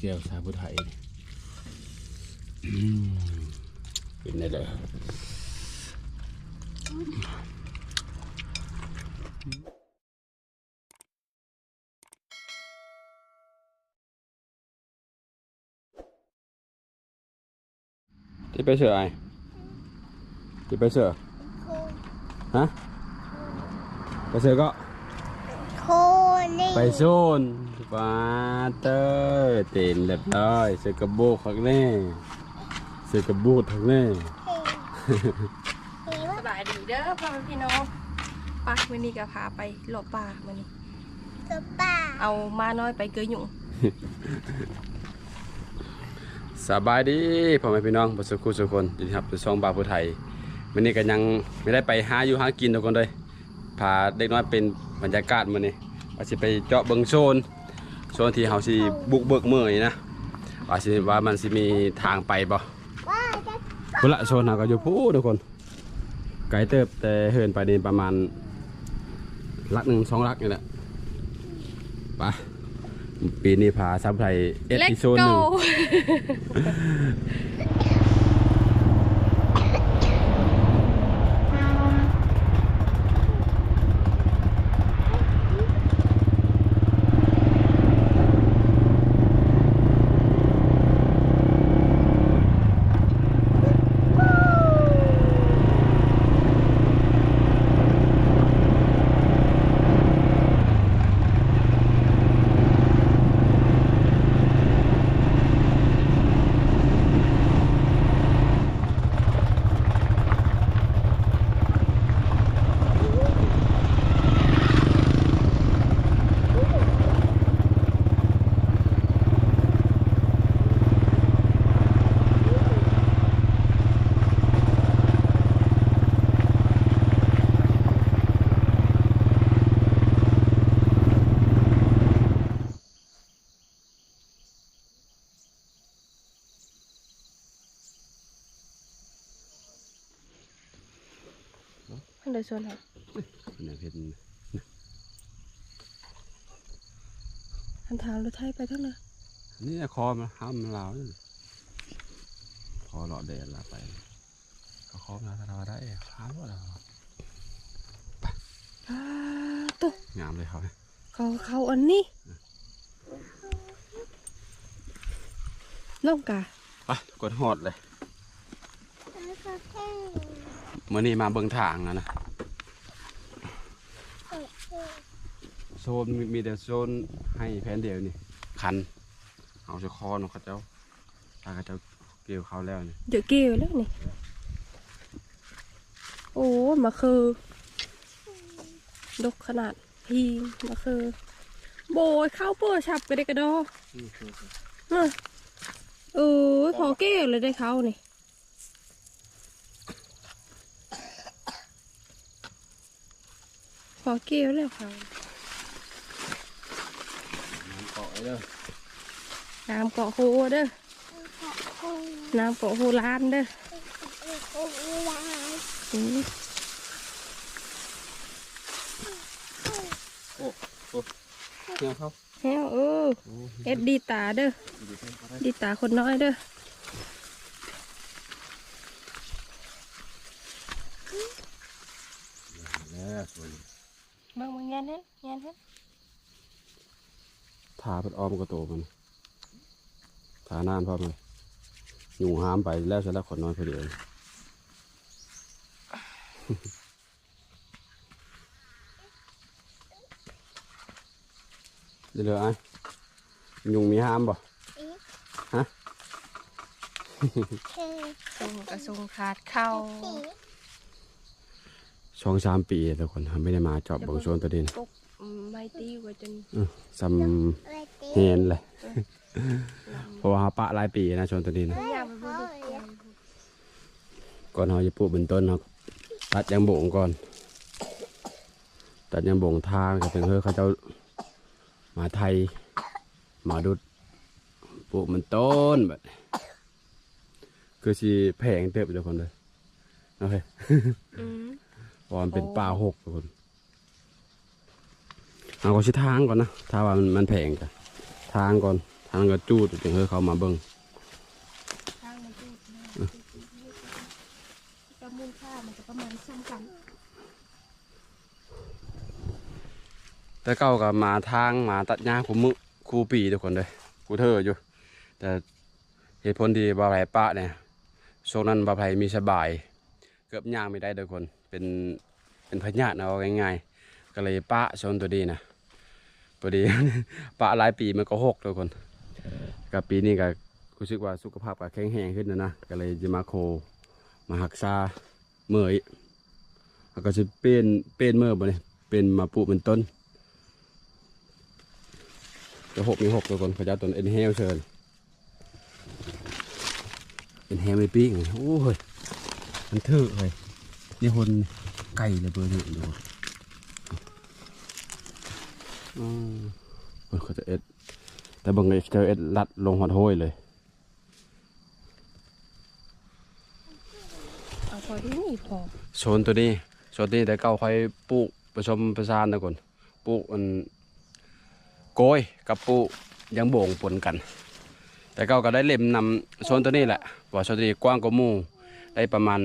แก้วชาพุไทยอืมเป็นได้เลยที่ไปเสือไอที่ไปเสือฮะไปเสือก็โค นี่ไปโซนปาเตอร์เต็นเรียบร้อยเสือกระโบกข้างแน่เสือกระโบกข้างแน่สบายดีเด้อพ่อแม่พี่น้องปักมื้อนี้ก็พาไปหลบป่ามื้อนี้กับป้าเอามาน้อยไปเกยหยุ่งสบายดีพ่อแม่พี่น้องบสุขุสุคนยินดีครับทุกช่องบาวผู้ไทยวันนี้ก็ยังไม่ได้ไปหาอยู่หากินทุกคนเลยพาเด็กน้อยเป็นบรรยากาศมื้อนี้ ว่าสิไปเจาะเบิงโซนโซนที่เฮาสิบุกเบิกเมื่อยนะว่าสิว่ามันสิมีทางไปบ่ว่าจะพุ่นละโซนเฮาก็อยู่พู้ทุกคน ไกลเติบแต่เหินไปนี่ประมาณลักหนึ่งสองลักนี่แหละไปปีนี้พาซับไทยเอ็ดอีโซนหนึ่ง เพิ่นได้ส่วนหาเนี่ยเพชรอันทางรถไทยไปทั้งเลยนี่คอมันห้ามมันลาวนี่คอหลอดแดดละไปก็คอมาถ้าเราได้ห้ามว่าเราอ้าตุ๊งามเลยเขาเขาเขาอันนี้น้องกาไปกดหอดเลยเมื่อนี้มาเบิ่งทางอะนะ ซนมีมีแต่โซนให้แผนเดียวนี่คันเอาจะคอเนาะเขาเจ้าถ้าเขาเจ้าเกี่ยวเขาแล้วนี่เดี๋ยวเกี่ยวแล้วนี่โอ้มาคือดกขนาดพีมาคือโบยเข้าเปื้อฉับไปได้กระดอน่ะเออพอเกี่ยวเลยได้เขานี่พอเกี่ยวแล้วเขา เกาะเด้อน้ำเกาะโฮเด้อน้ำเกาะโฮลานเด้ออืมเนี่ยเขาแฮวเออเอ็ดดีตาเด้อดีตาคนน้อยเด้อแล้วสวยเบิ่งมึงแงนเห็นแงนเห็น ทาเป็นอ้อมกระโตมันทานานพร้อมเลยอยู่ห้ามไปแล้วเสร็จแล้วขนนอนพอดีเองเดี๋ยวเลยไอ้ยุงมีห้ามบ่ทรงกระทรงขาดเข้าช่องสามปีทุกคนไม่ได้มาจอบเบังโซนตัวดิน กกอืมไม่ตีกว่าจนอื้อซ้ำเฮนเลยเพราะว่าเขาปะหลายปีนะโซนตัวดินพยายามไปบ่ดูยามก่อนเขาจะปลูกบนต้นเขาตัดยางบ่งก่อนตัดยางบ่งทางก็ถึงเฮ้ยเขาเจะมาไทยมาดุดปลูกมันต้นแบบคือสีแพงเติบทุกคนเลยโอเคอืมเพราะมันเป็นป่าหกทุกคน เอาก็ชิทางก่อนนะถ้าว่ามันมันแพงจ้ะทางก่อนทางก็จูดจึงให้เขามาเบิ่งทางมันจูดนะก็มูลค่ามันจะประมาณซ้ำกันแต่เก้าก็มาทางมาตัดหญ้าคูมือคูปีทุกคนเลยกูเธออยู่ แต่เหตุผลที่บาไผปะเนี่ยช่วงนั้นบาไผมีสบาย เกือบย่างไม่ได้ทุกคนเป็นเป็นพญาติเอาง่ายๆก็เลยปะชนตัวดีนะ พอดี ปะหลายปีมันก็หกทุกคนกับปีนี้ก็รู้สึกว่าสุขภาพก็แข็งแรงขึ้นนะนะก็เลยจะมาโคมาหักษาเมื่อยแล้วก็จะเป็นเป็นเมื่อบ่เนี่ยเป็นมาปลูกเป็นต้นจะหกมีหกทุกคนเขาจะเอาต้นเอ็นเฮลเชิญเอ็นเฮลไม่ปิ้งโอ้ยมันเถอะเลยนี่คนไก่เลยเบอร์หนึ่งดู อืมคนเขาจะเอ็ด แต่บางไงเจอเอ็ดลัดลงหอดห้อยเลย เอาพอที่นี่พอโซนตัวนี้โซนนี้แต่เก้าค่อยปลูกผสมประสานนะก่อนปลูกอันโกยกับปลูกยังโบ่งปนกัน แต่เก้าก็ได้เล่มนำโซนตัวนี้แหละว่าโซนตัวนี้กว้างกว่าหมู่ได้ประมาณ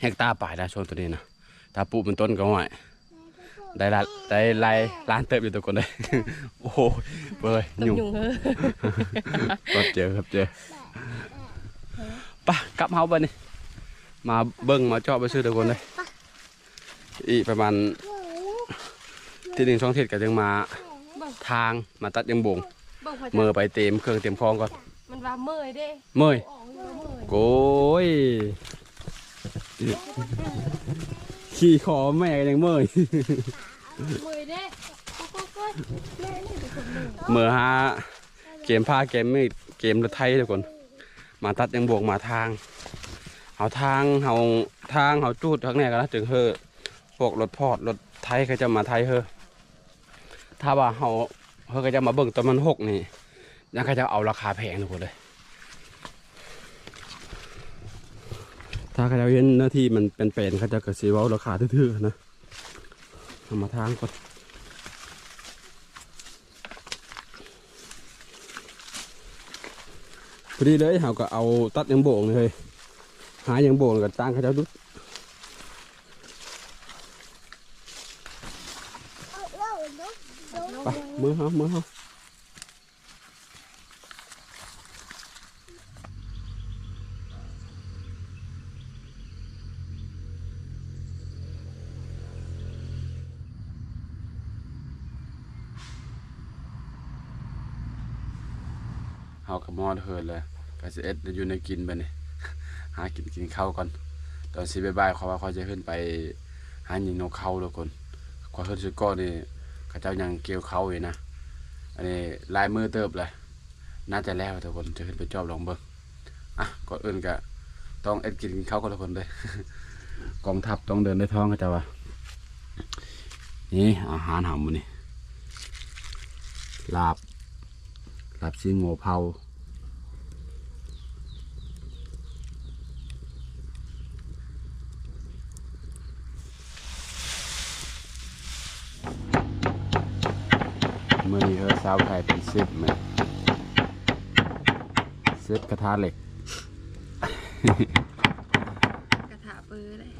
เฮกตาร์ป่ายได้โซนตัวนี้นะถ้าปลูกเป็นต้นก็ห่วย ได้ละได้ลายล้านเติบอยู่ตัวคนเลยโอ้โหเบยต้มยุ่งยุงเฮ้อก็เจอครับเจอปะกลับเฮาไปนี่มาเบิ้งมาเจาะไปซื้อทุกคนเลยอีกประมาณที่หนึ่งช่องเทศก็ยังมาทางมาตัดยังบงเบิ่งพอเมื่จะอไปเต็มเครื่องเต็มคลองก่อนมันว่าเมื่อยเด้เมื่อยออกมันว่าเมื่อย โกยขี่คอแม่ก็ยังเมื่อยเมื่อยเด้ก็ก็ก็แม่นี่เป็นคนเมื่อยเมื่อฮะเกมผ้าเกมมีดเกมรถไทยทุกคน มาตัดยังบวกมาทางเอาทางเอาทางเอาจูดข้างในกันนะถึงเฮอพวกรถพอดรถไทยเขาจะมาไทยเฮอถ้าว่าเขาเขาก็จะมาเบิ่งตอนมันหกนี่ยังเขาจะเอาราคาแพงทุกคนเลย ถ้าเขาจะเห็นหน้าที่มันเป็นเป็นเขาจะเกระสีว่าราคาทื่อๆนะเอามาทางก่อนพอดีเลยเขาก็เอาตัดยังโบงเลยหายังโบงกับจ้งเขาเจ้าดุดไปมือเขามือเขา กับมอดเฮินเลยก็จะเอ็ดอยู่ในกินไปนี่หากินกินข้าวก่อนตอนสีบ่ายๆเขาว่าเขาจะขึ้นไปหายิงนกเขาทุกคนขอขึ้นสุดก้อนนี่เขาเจ้ายังเกี่ยวเขาอยู่นะอันนี้ลายมือเติบเลยน่าจะแล้วทุกคนจะขึ้นไปจอบลองเบิ่งอะก่อนอื่นก็ต้องเอ็ดกินข้าวกันทุกคนเลยกองทัพต้องเดินด้วยท้องเขาเจ้าว่านี่อาหารหามันนี่ลาบลาบซีโง่เผา มื่อนี้เออสาวไทยเป็นซิปไหมซิปกระทะเหล็ก กระถาเปื้อเลย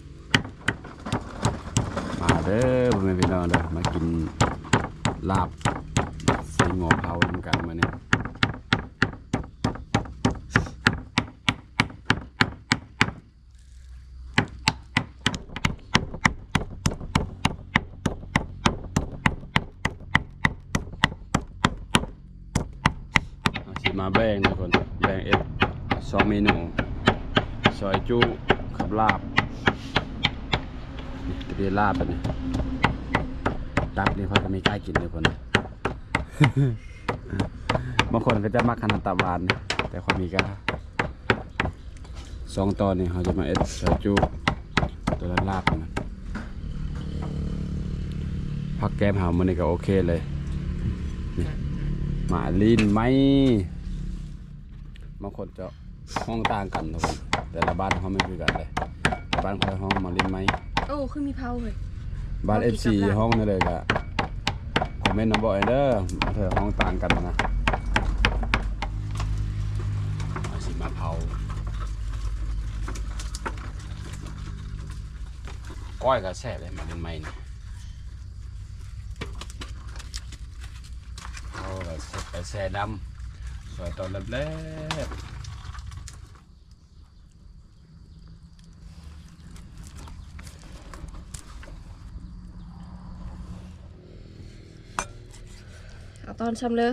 มาเด้อพ่อแม่พี่น้องเด้อมากินลาบสีงอเผาด้วยกันมาเนี่ย มาแบ่งทุกคนแบ่งเอ็ดสองเมนูซอยจุกับลาบนี่เรียนลาบแบบนี้ลาบนี่เขาจะไม่กล้ากินเลยคนบางคนก็จะมักขนาดตับหวานแต่ความมีกล้าสองตอนนี่เขาจะมาเอ็ดซอยจูตัวลาบนะพักแก้มหามันนี่ก็โอเคเลย มาลินไหม บางคนจะห้องต่างกันทุกคนแต่ละบ้านเขาไม่คือกันเลยบ้านใครห้องมาลินไหมโอ้คือมีเพาเลยบ้านเอฟซีห้องนี่เลยกะคอมเมนต์น้องบอยเด้อเธอห้องต่างกันนะสิมาเพาก้อยก็แซ่บเลยมาเลินไหมเนเอาแบบแซ่ดำ สวยตอนแรกเอาตอนชำเลย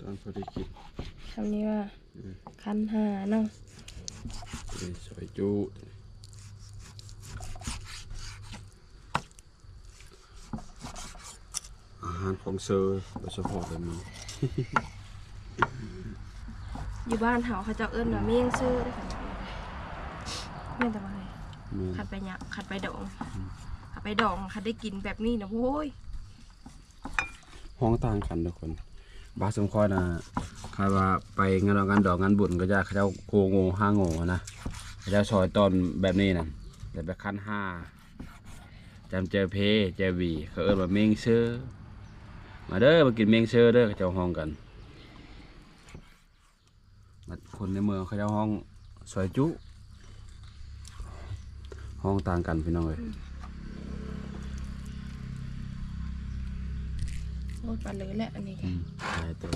ตอนพอได้กินคำนี้ว่าคันหาเนาะนี่สวยจูอาหารของเซอร์โดยเฉพาะแบบนี้ อยู่บ้านเฮาเขาเจะเอิ้นว่าเมี่ยงซื่อได้อค่ะแม่นแต่ว่าไงแม่นขัดไปหยังขัดไปดองขัดไปดองขัดได้กินแบบนี้นะโว้ยห้องต่างกันทุกคนบาสมคอยนะคายว่าไปงานดอกงานดอกงานบุญก็จะเขาเจ้าโคโงห้าโงนะเขาเจ้าซอยตอนแบบนี้นะแต่แบบขั้นห้าจำเจอเพเจอวีเขาเอิ้นว่าเมงเชอร์มาเด้อมากินเมงเชอร์เด้อเขาเจ้าห้องกัน คนในเมืองเขาเจ้าห้องซอยจุ ห้องต่างกันพี่น้องเอ้ยโอ้ยปลาเลยแหละอันนี้อืมใช่ตัว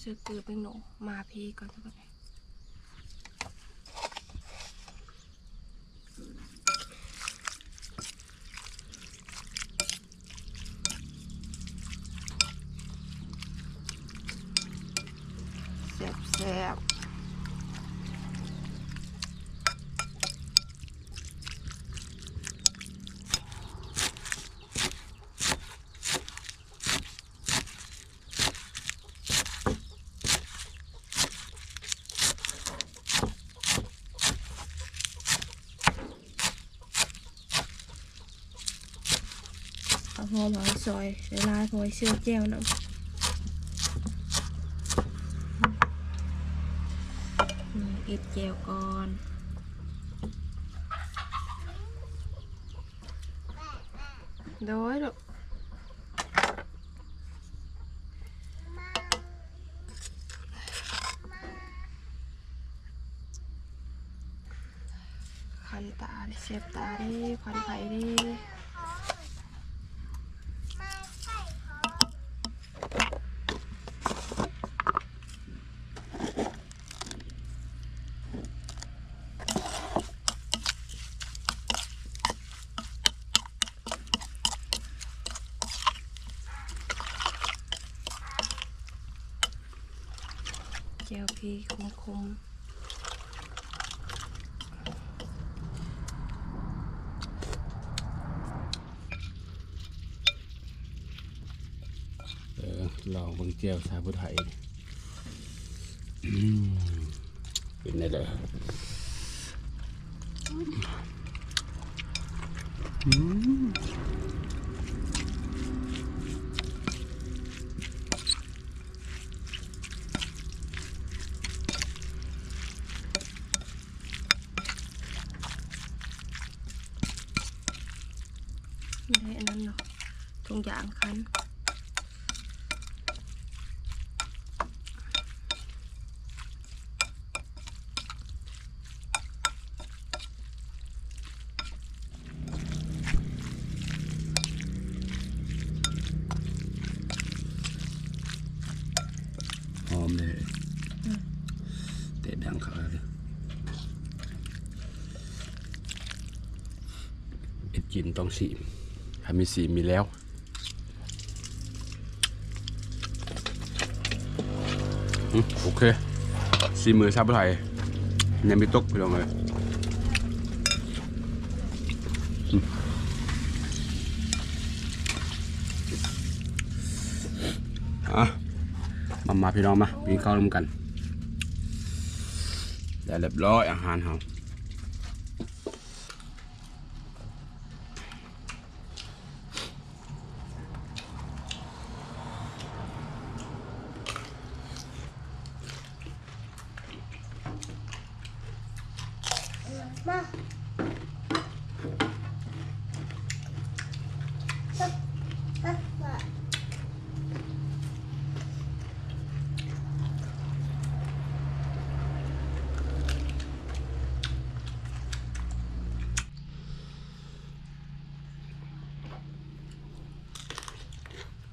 ซื้อเกลือไปหนูมาพีก่อนทุกคนแซ่บแซ่บ เอาหอมเอาซอยเวลาพอยเชื่อแก้วน้ำอืมอิดแก้วก่อนโดยลูกคันตาดิเสียบตาดิควันไฟดิ แก้วพีคมคมเออลองเบิ่งเจียวชาพุไทยอืมเป็นได้เลยอืมไม่ได้อันนั้นหรอก ทุงยางคันหอมเลยเตะดังเขาเลยเอ็ดกินต้องสีถ้ามีสีมีแล้ว อืม โอเคซีมือชาบุไทยยังไม่ตกไปลองเลยอืมอะมามาพี่น้องมากินข้าวร่วมกันได้เรียบร้อยอาหารเรา มามามามา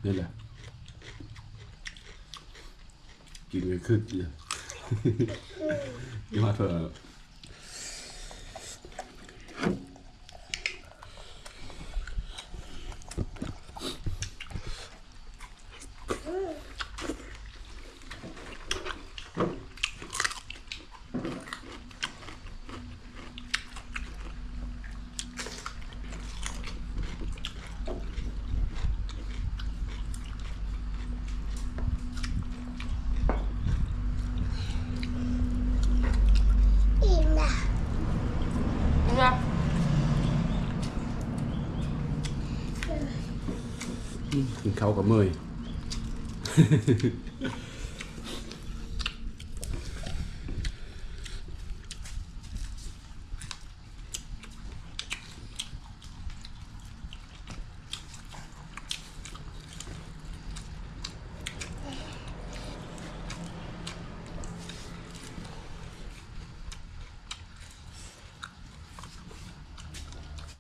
นี่แหละกินไปขึ้นเลยยี่มาเถอะ กินเขากับเมย